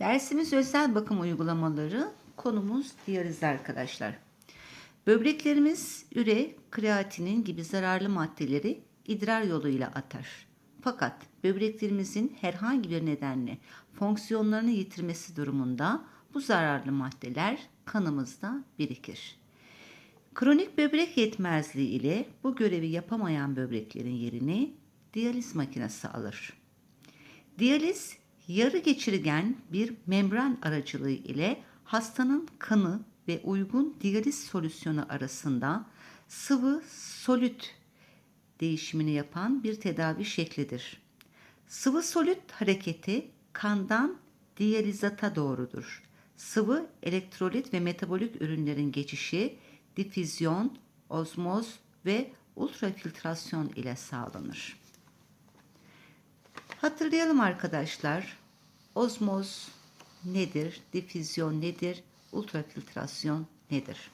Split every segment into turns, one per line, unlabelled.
Dersimiz özel bakım uygulamaları. Konumuz diyaliz arkadaşlar. Böbreklerimiz üre, kreatinin gibi zararlı maddeleri idrar yoluyla atar. Fakat böbreklerimizin herhangi bir nedenle fonksiyonlarını yitirmesi durumunda bu zararlı maddeler kanımızda birikir. Kronik böbrek yetmezliği ile bu görevi yapamayan böbreklerin yerini diyaliz makinesi alır. Diyaliz yarı geçirgen bir membran aracılığı ile hastanın kanı ve uygun diyaliz solüsyonu arasında sıvı solüt değişimini yapan bir tedavi şeklidir. Sıvı solüt hareketi kandan diyalizata doğrudur. Sıvı, elektrolit ve metabolik ürünlerin geçişi difüzyon, ozmoz ve ultrafiltrasyon ile sağlanır. Hatırlayalım arkadaşlar. Ozmoz nedir? Difüzyon nedir? Ultrafiltrasyon nedir?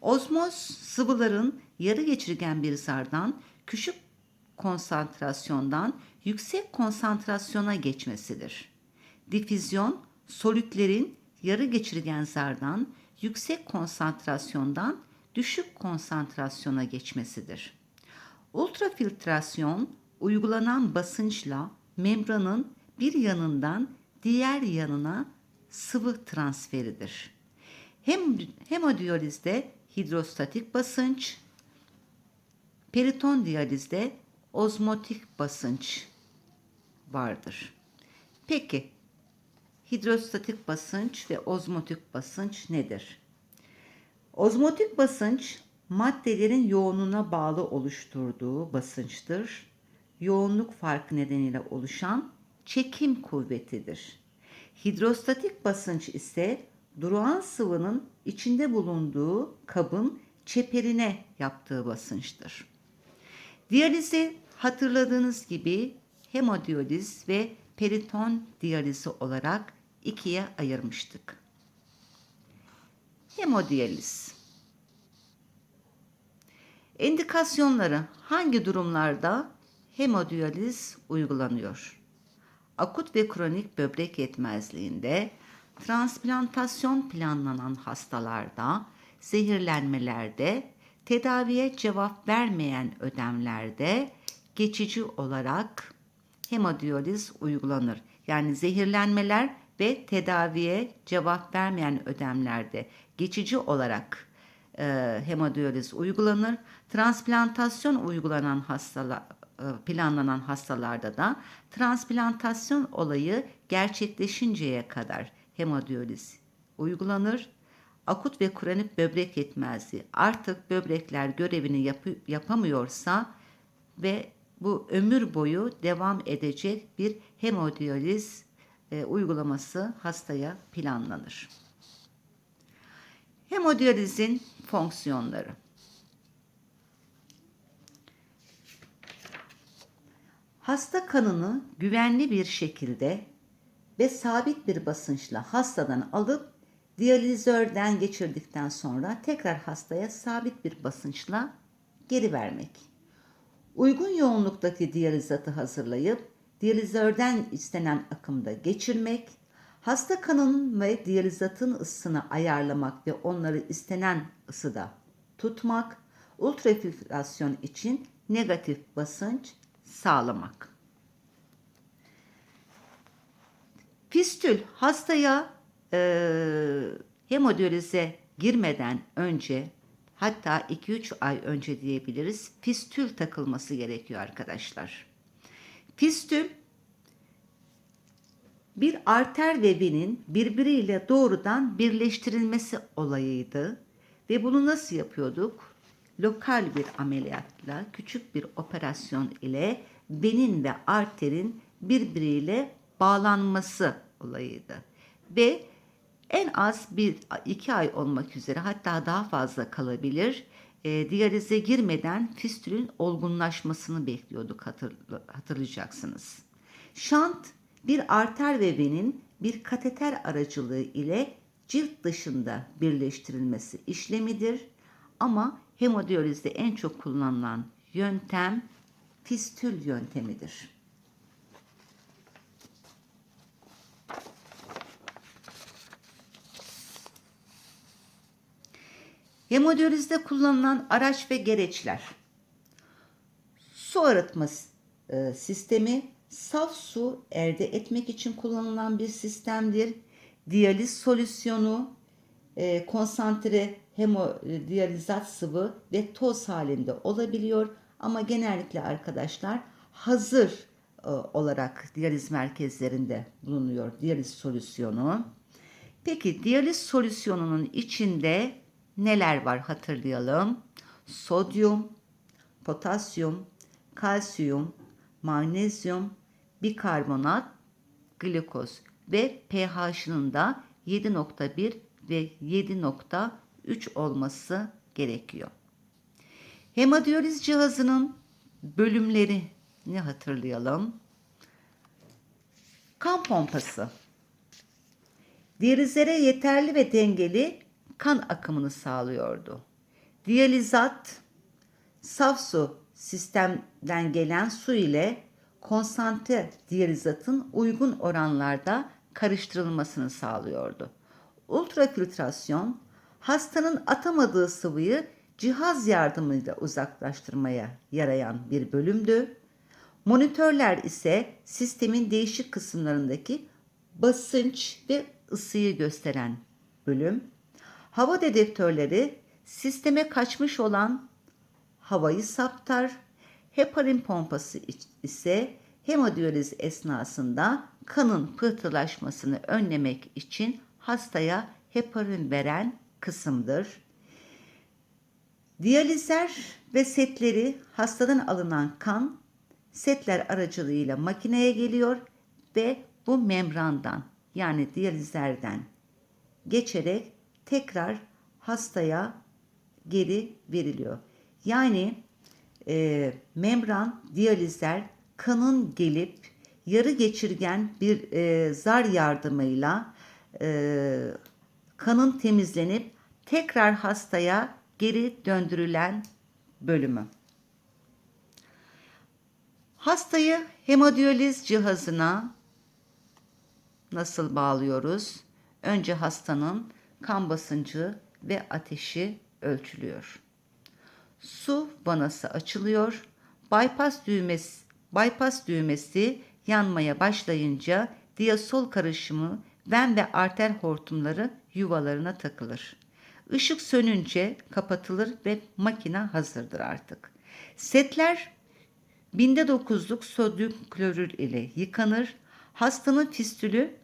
Ozmoz sıvıların yarı geçirgen bir zardan küçük konsantrasyondan yüksek konsantrasyona geçmesidir. Difüzyon solütlerin yarı geçirgen zardan yüksek konsantrasyondan düşük konsantrasyona geçmesidir. Ultrafiltrasyon uygulanan basınçla membranın bir yanından diğer yanına sıvı transferidir. Hem hemodiyalizde hidrostatik basınç, periton diyalizde ozmotik basınç vardır. Peki hidrostatik basınç ve ozmotik basınç nedir? Ozmotik basınç maddelerin yoğunluğuna bağlı oluşturduğu basınçtır. Yoğunluk farkı nedeniyle oluşan çekim kuvvetidir. Hidrostatik basınç ise durağan sıvının içinde bulunduğu kabın çeperine yaptığı basınçtır. Diyalizi hatırladığınız gibi hemodiyaliz ve periton diyalizi olarak ikiye ayırmıştık. Hemodiyaliz. Endikasyonları hangi durumlarda hemodiyaliz uygulanıyor? Akut ve kronik böbrek yetmezliğinde, transplantasyon planlanan hastalarda, zehirlenmelerde, tedaviye cevap vermeyen ödemlerde geçici olarak hemodiyaliz uygulanır. Yani zehirlenmeler ve tedaviye cevap vermeyen ödemlerde geçici olarak e, hemodiyaliz uygulanır. Transplantasyon uygulanan hastalar planlanan hastalarda da transplantasyon olayı gerçekleşinceye kadar hemodiyaliz uygulanır. Akut ve kronik böbrek yetmezliği artık böbrekler görevini yap yapamıyorsa ve bu ömür boyu devam edecek bir hemodiyaliz e, uygulaması hastaya planlanır. Hemodiyalizin fonksiyonları. Hasta kanını güvenli bir şekilde ve sabit bir basınçla hastadan alıp diyalizörden geçirdikten sonra tekrar hastaya sabit bir basınçla geri vermek. Uygun yoğunluktaki diyalizatı hazırlayıp diyalizörden istenen akımda geçirmek, hasta kanının ve diyalizatın ısısını ayarlamak ve onları istenen ısıda tutmak, ultrafiltrasyon için negatif basınç sağlamak. Fistül hastaya e, hemodiyalize girmeden önce hatta 2-3 ay önce diyebiliriz fistül takılması gerekiyor arkadaşlar. Fistül bir arter ve venin birbiriyle doğrudan birleştirilmesi olayıydı ve bunu nasıl yapıyorduk? Lokal bir ameliyatla, küçük bir operasyon ile venin ve arterin birbiriyle bağlanması olayıydı. Ve en az bir iki ay olmak üzere hatta daha fazla kalabilir. E, diyalize girmeden fistülün olgunlaşmasını bekliyorduk hatırlayacaksınız. Şant bir arter ve venin bir kateter aracılığı ile cilt dışında birleştirilmesi işlemidir. Ama hemodiyalizde en çok kullanılan yöntem fistül yöntemidir. Hemodiyalizde kullanılan araç ve gereçler. Su arıtma e, sistemi saf su elde etmek için kullanılan bir sistemdir. Diyaliz solüsyonu e, konsantre hemodiyalizat sıvı ve toz halinde olabiliyor ama genellikle arkadaşlar hazır e, olarak diyaliz merkezlerinde bulunuyor diyaliz solüsyonu. Peki diyaliz solüsyonunun içinde neler var hatırlayalım. Sodyum, potasyum, kalsiyum, magnezyum, bikarbonat, glikoz ve pH'ının da 7.1 ve 7.3 olması gerekiyor. Hemodiyaliz cihazının bölümlerini hatırlayalım. Kan pompası. Diyalizlere yeterli ve dengeli kan akımını sağlıyordu. Diyalizat, saf su sistemden gelen su ile konsantre diyalizatın uygun oranlarda karıştırılmasını sağlıyordu. Ultrafiltrasyon, hastanın atamadığı sıvıyı cihaz yardımıyla uzaklaştırmaya yarayan bir bölümdü. Monitörler ise sistemin değişik kısımlarındaki basınç ve ısıyı gösteren bölüm. Hava dedektörleri sisteme kaçmış olan havayı saptar. Heparin pompası ise hemodiyaliz esnasında kanın pıhtılaşmasını önlemek için hastaya heparin veren kısımdır. Diyalizler ve setleri hastadan alınan kan setler aracılığıyla makineye geliyor ve bu membrandan yani diyalizlerden geçerek tekrar hastaya geri veriliyor. Yani e, membran diyalizler kanın gelip yarı geçirgen bir e, zar yardımıyla e, kanın temizlenip tekrar hastaya geri döndürülen bölümü. Hastayı hemodiyaliz cihazına nasıl bağlıyoruz? Önce hastanın kan basıncı ve ateşi ölçülüyor. Su vanası açılıyor. Bypass düğmesi, bypass düğmesi yanmaya başlayınca diasol karışımı ven ve arter hortumları yuvalarına takılır. Işık sönünce kapatılır ve makine hazırdır artık. Setler binde dokuzluk sodyum klorür ile yıkanır. Hastanın fistülü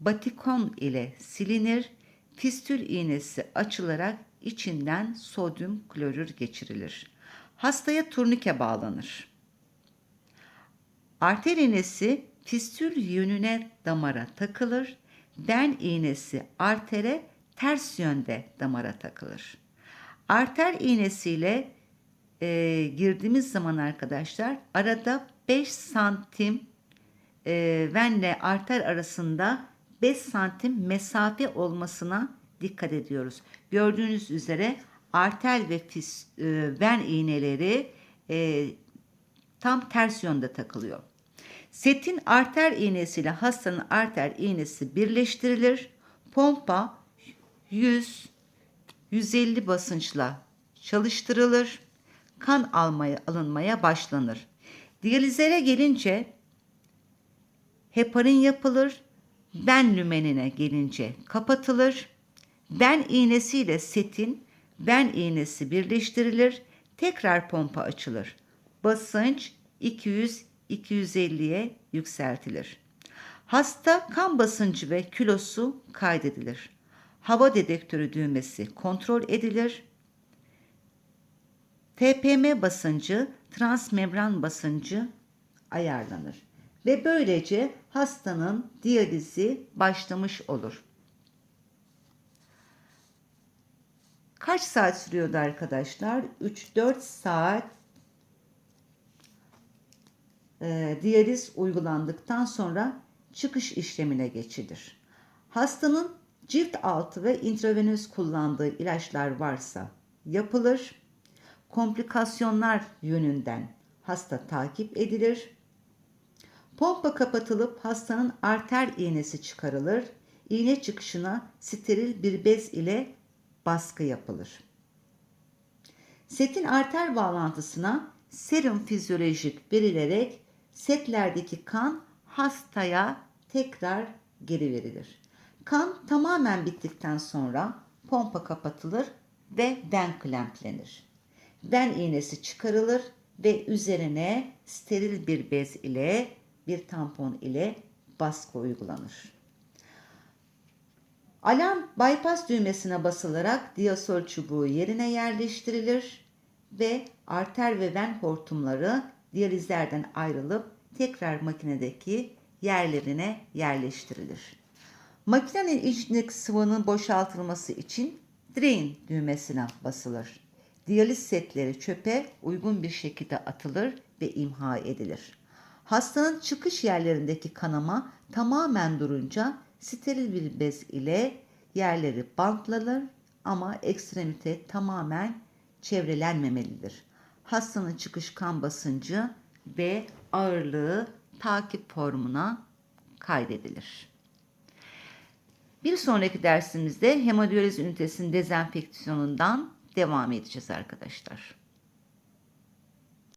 batikon ile silinir. Fistül iğnesi açılarak içinden sodyum klorür geçirilir. Hastaya turnike bağlanır. Arter iğnesi fistül yönüne damara takılır. Den iğnesi artere ters yönde damara takılır. Arter iğnesiyle e, girdiğimiz zaman arkadaşlar arada 5 santim e, venle arter arasında 5 santim mesafe olmasına dikkat ediyoruz. Gördüğünüz üzere arter ve fis, e, ven iğneleri e, tam ters yönde takılıyor. Setin arter iğnesiyle hastanın arter iğnesi birleştirilir. Pompa 100 150 basınçla çalıştırılır. Kan almaya alınmaya başlanır. Diyalizere gelince heparin yapılır. Ben lümenine gelince kapatılır. Ben iğnesiyle setin ben iğnesi birleştirilir. Tekrar pompa açılır. Basınç 200-250'ye yükseltilir. Hasta kan basıncı ve kilosu kaydedilir. Hava dedektörü düğmesi kontrol edilir. TPM basıncı, transmembran basıncı ayarlanır ve böylece hastanın diyalizi başlamış olur. Kaç saat sürüyordu arkadaşlar? 3-4 saat e, diyaliz uygulandıktan sonra çıkış işlemine geçilir. Hastanın cilt altı ve intravenöz kullandığı ilaçlar varsa yapılır. Komplikasyonlar yönünden hasta takip edilir. Pompa kapatılıp hastanın arter iğnesi çıkarılır. İğne çıkışına steril bir bez ile baskı yapılır. Setin arter bağlantısına serum fizyolojik verilerek setlerdeki kan hastaya tekrar geri verilir. Kan tamamen bittikten sonra pompa kapatılır ve ven klemplenir. Ven iğnesi çıkarılır ve üzerine steril bir bez ile bir tampon ile baskı uygulanır. Alarm bypass düğmesine basılarak diasol çubuğu yerine yerleştirilir ve arter ve ven hortumları diyalizlerden ayrılıp tekrar makinedeki yerlerine yerleştirilir. Makinenin içindeki sıvının boşaltılması için drain düğmesine basılır. Diyaliz setleri çöpe uygun bir şekilde atılır ve imha edilir. Hastanın çıkış yerlerindeki kanama tamamen durunca steril bir bez ile yerleri bantlanır ama ekstremite tamamen çevrelenmemelidir. Hastanın çıkış kan basıncı ve ağırlığı takip formuna kaydedilir. Bir sonraki dersimizde hemodiyaliz ünitesinin dezenfeksiyonundan devam edeceğiz arkadaşlar.